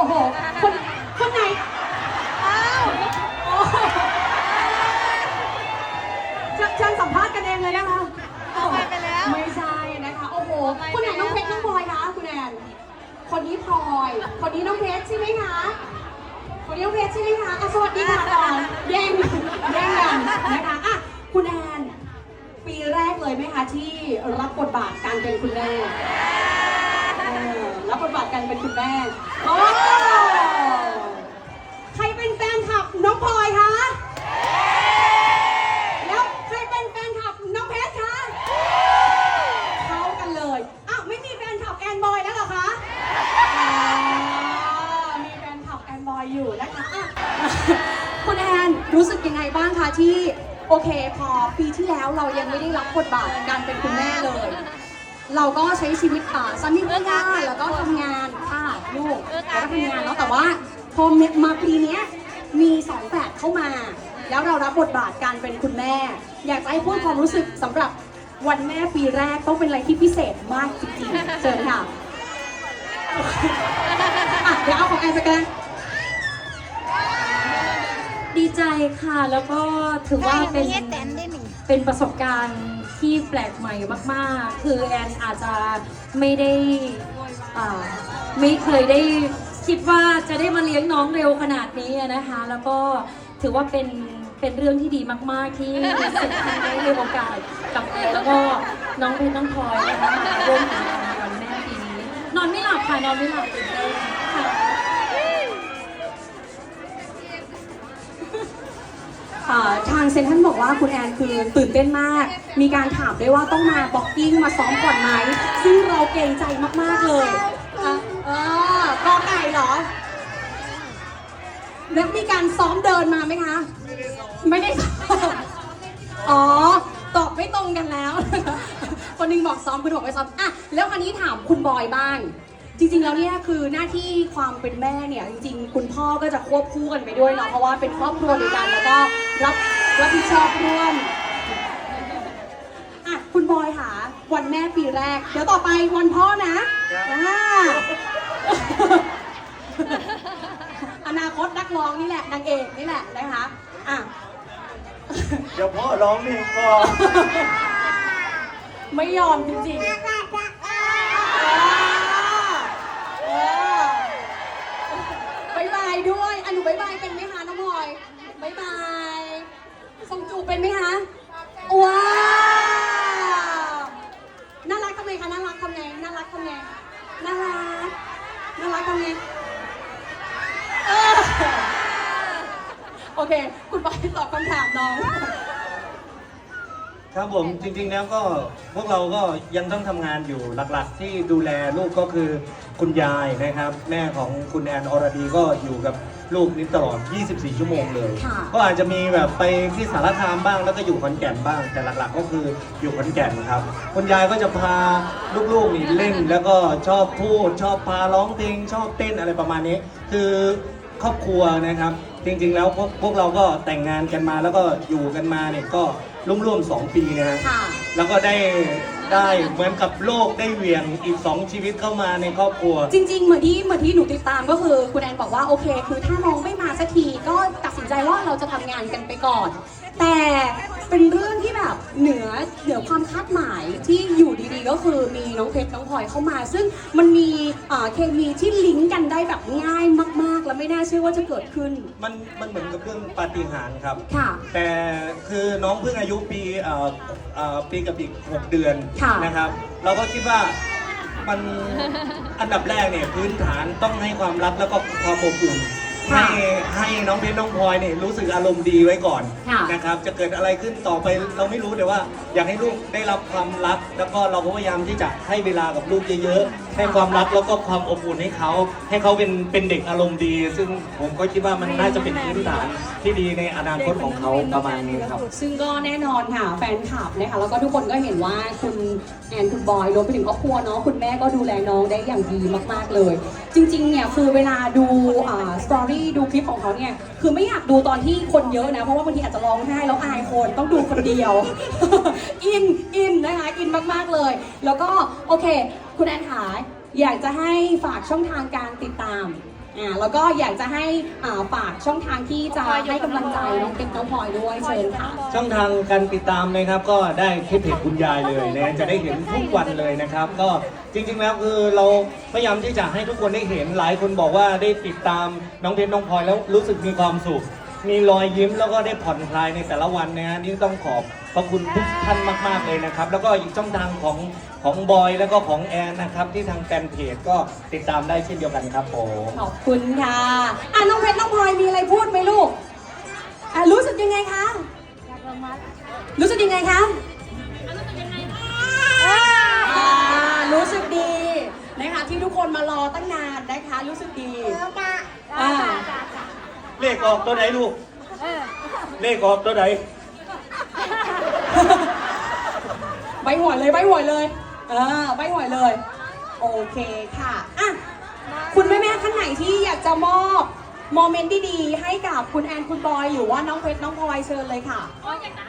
โอ้โห คนคนไหนอ้าวโอ้โหเชิญเชิญสัมภาษณ์กันเองเลยนะคะเอาไปไปแล้ว ไม่ใช่นะคะ โอ้โหไปคนไหนไปแล้วน้องเพชรน้องพลอยคะคุณแอนคนนี้พลอย คนนี้น้องเพชรใช่ไหมคะ คนนี้น้องเพชรใช่ไหมคะอะสวัสดีค่ะก่อนแย่งแย่งกันนะคะอะคุณแอนปีแรกเลยไหมคะที่รับบทบาทการเป็นคุณแม่เออรับบ ทบาทการเป็นคุณแม่โอ้ใครเป็นแฟนคลับน้องพลอยคะ แล้วใครเป็นแฟนคลับน้องเพชรคะเข้ากันเลย อ้าวไม่มีแฟนคลับแอนบอยแล้วเหรอคะอ๋อมีแฟนคลับแอนบอยอยู่นะคะอะคุณแอนรู้สึกยังไงบ้างคะที่ โอเคพอปีที่แล้วเรายังไม่ได้รับบทบาทการเป็นคุณแม่เลย เราก็ใช้ชีวิตอ่าสามีภรรยาแล้วก็ทำงานค่ะลูกแล้วก็ทำงานเนาะแต่ว่าพอมาปีเนี้ยมีสองแฝดเข้ามา แล้วเรารับบทบาทการเป็นคุณแม่ อยากจะให้พูดความรู้สึกสำหรับวันแม่ปีแรกต้องเป็นอะไรที่พิเศษมากจริงๆเชิญค่ะอะเดี๋ยวเอาของแอนสกันดีใจค่ะแล้วก็ถือว่าเป็นเฮ็ดแตนได้หนิเป็นประสบการณ์ ที่แปลกใหม่มากๆ คือแอนอาจจะไม่ได้อ่าไม่เคยได้คิดว่าจะได้มาเลี้ยงน้องเร็วขนาดนี้นะคะ แล้วก็ถือว่าเป็นเป็นเรื่องที่ดีมาก ๆ ที่สุดท้ายได้มีโอกาสกับแอนแล้วก็น้องเพชรน้องพลอยนะคะร่วมกิจกรรมวันแม่ปีนี้ นอนไม่หลับค่ะนอนไม่หลับตื่นเต้น ค่ะอ่าทางเซนทรันบอกว่าคุณแอนคือตื่นเต้นมาก มีการถามด้วยว่าต้องมาบ็อกกิ้งมาซ้อมก่อนไหม ซึ่งเราเกรงใจมาก ๆ เลยอะเออกอไก่เหรอ แล้วมีการซ้อมเดินมาไหมคะ ไม่ได้ซ้อม อ๋อ ตอบไม่ตรงกันแล้ว คนหนึงบอกซ้อมคุณบอกไม่ซ้อม อะ แล้วคราวนี้ถามคุณบอยบ้าง จริงๆแล้วเนี่ยคือหน้าที่ความเป็นแม่เนี่ยจริงๆ คุณพ่อก็จะควบคู่กันไปด้วยเนาะเพราะว่าเป็นครอบครัวเดียวกันแล้วก็รับรับผิดชอบร่วมอะคุณบอยค่ะวันแม่ปีแรก เดี๋ยวต่อไปวันพ่อนะอ่าอนาคตนักร้องนี่แหละนางเอกนี่แหละนะคะอะเดี๋ยวพ่อร้องเพลงก่อนไม่ยอมจริงๆเออบายบายด้วยอันหนู บายบายเป็นไหมคะน้องพลอยบายบายส่งจูบเป็นไหมคะว้าวน่ารักทำไงคะน่ารักทำไงน่ารักทำไงน่ารักน่ารักทำไงเออโอเค คุณปอยตอบคำถามน้อง ครับผมจริงๆแล้วก็พวกเราก็ยังต้องทำงานอยู่หลักๆ ที่ดูแลลูกก็คือคุณยายนะครับ แม่ของคุณแอนอรดีก็อยู่กับลูกนี้ตลอด 24 ชั่วโมงเลย ค่ะ ก็อาจจะมีแบบไปที่สารคามบ้างแล้วก็อยู่ขอนแก่นบ้าง แต่หลักๆ ก็คืออยู่ขอนแก่นครับคุณยายก็จะพาลูกๆนี่เล่น แล้วก็ชอบพูด ชอบพาร้องเพลงชอบเต้นอะไรประมาณนี้ คือครอบครัวนะครับ จริงๆ แล้วพวกพวกเราก็แต่งงานกันมาแล้วก็อยู่กันมาเนี่ยก็ร่วมๆสองปีนะฮะค่ะ แล้วก็ได้ได้เหมือนกับโลกได้เหวี่ยงอีกสองชีวิตเข้ามาในครอบครัว จริงๆ เหมือนที่เหมือนที่หนูติดตามก็คือ คุณแอนบอกว่าโอเค คือถ้าน้องไม่มาสักทีก็ตัดสินใจว่าเราจะทำงานกันไปก่อน แต่เป็นเรื่องที่แบบเหนือเหนือความคาดหมายที่อยู่ดีๆ ก็คือมีน้องเพชรน้องพลอยเข้ามา ซึ่งมันมีอ่าเคมีที่ลิงก์กันได้แบบง่ายมากๆ แล้วไม่น่าเชื่อว่าจะเกิดขึ้น มันมันเหมือนกับเรื่องปาฏิหาริย์ครับ ค่ะแต่คือน้องเพิ่งอายุปีเอ่อเอ่อปีกับอีก6เดือนค่ะ นะครับ เราก็คิดว่ามัน อันดับแรกเนี่ยพื้นฐานต้องให้ความรักแล้วก็ความอบอุ่นค่ะ ให้ให้น้องเพชรน้องพลอยเนี่ยรู้สึกอารมณ์ดีไว้ก่อนค่ะนะครับ จะเกิดอะไรขึ้นต่อไปเราไม่รู้แต่ว่า อยากให้ลูกได้รับความรัก แล้วก็เราก็พยายามที่จะให้เวลากับลูกเยอะๆให้ความรักแล้วก็ความอบอุ่นให้เขา ให้เขาเป็นเป็นเด็กอารมณ์ดี ซึ่งผมก็คิดว่ามันน่าจะเป็นพื้นฐานที่ดีในอนาคตของเขาประมาณนี้ครับ ซึ่งก็แน่นอนค่ะแฟนคลับนะคะแล้วก็ทุกคนก็เห็นว่าคุณแอนคุณบอยรวมไปถึงครอบครัวเนาะคุณแม่ก็ดูแลน้องได้อย่างดีมาก ๆเลย จริงๆเนี่ยคือเวลาดูอ่าสตอรี่ ดูคลิปของเขาเนี่ยคือไม่อยากดูตอนที่คนเยอะนะ เพราะว่าบางทีอาจจะร้องไห้แล้วอายคนต้องดูคนเดียว อินอินนะคะอินมากๆเลย แล้วก็โอเค คุณแอนขาอยากจะให้ฝากช่องทางการติดตาม อ่าแล้วก็อยากจะให้อ่าฝากช่องทางที่จะให้กำลังใจน้องเพชรน้องพลอยด้วยเชิญค่ะ ช่องทางการติดตามนะครับก็ได้ที่เพจคุณยายเลยนะจะได้เห็นทุกวันเลยนะครับ ก็จริงๆแล้วคือเราพยายามที่จะให้ทุกคนได้เห็นหลายคนบอกว่าได้ติดตามน้องเพชรน้องพลอยแล้วรู้สึกมีความสุข มีรอยยิ้มแล้วก็ได้ผ่อนคลายในแต่ละวันนะฮะนี่ต้องขอบพระคุณทุกท่านมาก ๆ เลยนะครับ แล้วก็อีกช่องทางของของบอยแล้วก็ของแอนนะครับ ที่ทางแฟนเพจก็ติดตามได้เช่นเดียวกันครับผมขอบคุณค่ะ อะน้องเพชรน้องพลอยมีอะไรพูดไหมลูก อะรู้สึกยังไงคะ รู้สึกยังไงคะอ่ารู้สึกดีนะคะที่ทุกคนมารอตั้งนานนะคะ รู้สึกดี อ่า เลขออกตัวไหนลูก เลขออกตัวไหน ใบหวยเลยใบหวยเลย เออใบหวยเลย โอเคค่ะอะคุณแม่แม่ๆท่านไหนที่อยากจะมอบโมเมนต์ดีๆให้กับคุณแอนคุณบอยหรือว่าน้องเพชรน้องพลอยเชิญเลยค่ะอยากได้